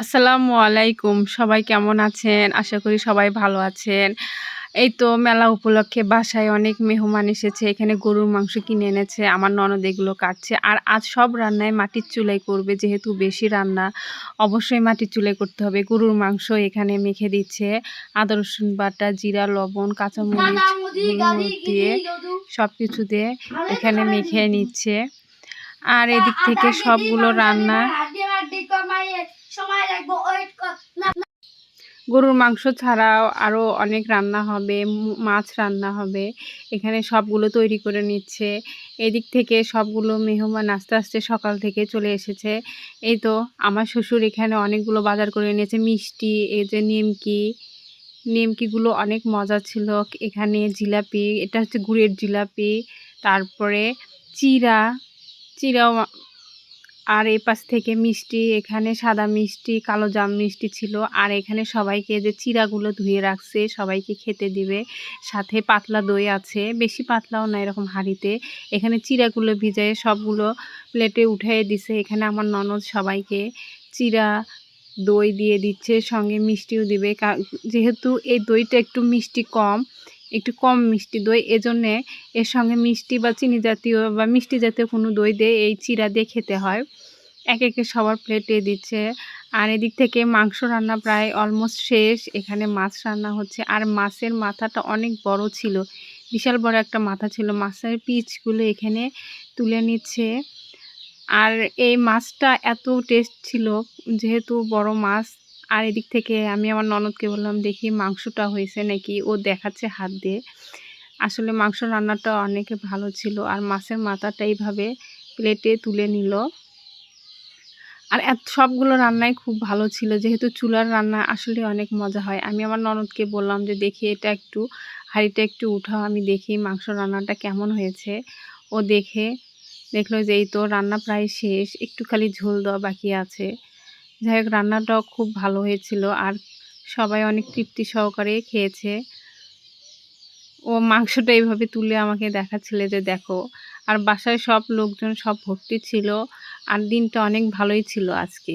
আসসালামু আলাইকুম। সবাই কেমন আছেন? আশা করি সবাই ভালো আছেন। এই তো মেলা উপলক্ষে বাসায় অনেক মেহমান এসেছে। এখানে গরুর মাংস কিনে এনেছে। আমার ননদ এগুলো কাটছে। আর আজ সব রান্নায় মাটির চুলাই করবে, যেহেতু বেশি রান্না। অবশ্যই মাটির চুলাই করতে হবে। গরুর মাংস এখানে মেখে দিচ্ছে। আদা, রসুন বাটা, জিরা, লবণ, কাঁচামরিচ দিয়ে সব কিছু দিয়ে এখানে মেখে নিচ্ছে। আর এদিক থেকে সবগুলো রান্না গরুর মাংস ছাড়াও আরও অনেক রান্না হবে মাছ রান্না হবে। এখানে সবগুলো তৈরি করে নিচ্ছে। এদিক থেকে সবগুলো মেহমান আস্তে আস্তে সকাল থেকে চলে এসেছে। এই তো আমার শ্বশুর এখানে অনেকগুলো বাজার করে নিয়েছে মিষ্টি, এই যে নিমকি। নিমকিগুলো অনেক মজা ছিল। এখানে জিলাপি, এটা হচ্ছে গুড়ের জিলাপি, তারপরে চিরা। চিরাও আর এই পাশ থেকে মিষ্টি, এখানে সাদা মিষ্টি, কালো জাম মিষ্টি ছিল। আর এখানে সবাইকে যে চিরাগুলো ধুয়ে রাখছে, সবাইকে খেতে দিবে। সাথে পাতলা দই আছে, বেশি পাতলাও না এরকম হাঁড়িতে। এখানে চিরাগুলো ভিজায় সবগুলো প্লেটে উঠিয়ে দিছে। এখানে আমার ননদ সবাইকে চিরা দই দিয়ে দিচ্ছে, সঙ্গে মিষ্টিও দিবে। যেহেতু এই দইটা একটু মিষ্টি কম একটু কম মিষ্টি দই। এজন্যে এর সঙ্গে মিষ্টি বা চিনি জাতীয় বা মিষ্টি জাতীয় কোনো দই দিয়ে এই চিরা দিয়ে খেতে হয়। এক একে সবার প্লেটে দিচ্ছে। আর এদিক থেকে মাংস রান্না প্রায় অলমোস্ট শেষ। এখানে মাছ রান্না হচ্ছে। আর মাছের মাথাটা অনেক বড় ছিল। বিশাল বড় একটা মাথা ছিল। মাছের পিচগুলো এখানে তুলে নিচ্ছে। আর এই মাছটা এত টেস্ট ছিল, যেহেতু বড় মাছ আর এদিক থেকে আমি আমার ননদকে বললাম, দেখি মাংসটা হয়েছে নাকি? ও দেখাচ্ছে হাত দিয়ে। আসলে মাংস রান্নাটা অনেক ভালো ছিল আর মাছের মাথাটা এইভাবে প্লেটে তুলে নিল। আর এত, সবগুলো রান্নাই খুব ভালো ছিল, যেহেতু চুলার রান্না আসলে অনেক মজা হয়। আমি আমার ননদকে বললাম যে, দেখি এটা একটু, হাঁড়িটা একটু উঠাও, আমি দেখি মাংস রান্নাটা কেমন হয়েছে। ও দেখে, দেখল যে, এই তো রান্না প্রায় শেষ, একটু খালি ঝোল দেওয়া বাকি আছে। যাই হোক, রান্নাটাও খুব ভালো হয়েছিল আর সবাই অনেক তৃপ্তি সহকারে খেয়েছে। ও মাংসটা এইভাবে তুলে আমাকে দেখাচ্ছিল যে দেখো, আর বাসায় সব লোকজন সব ভর্তি ছিল আর দিনটা অনেক ভালোই ছিল আজকে।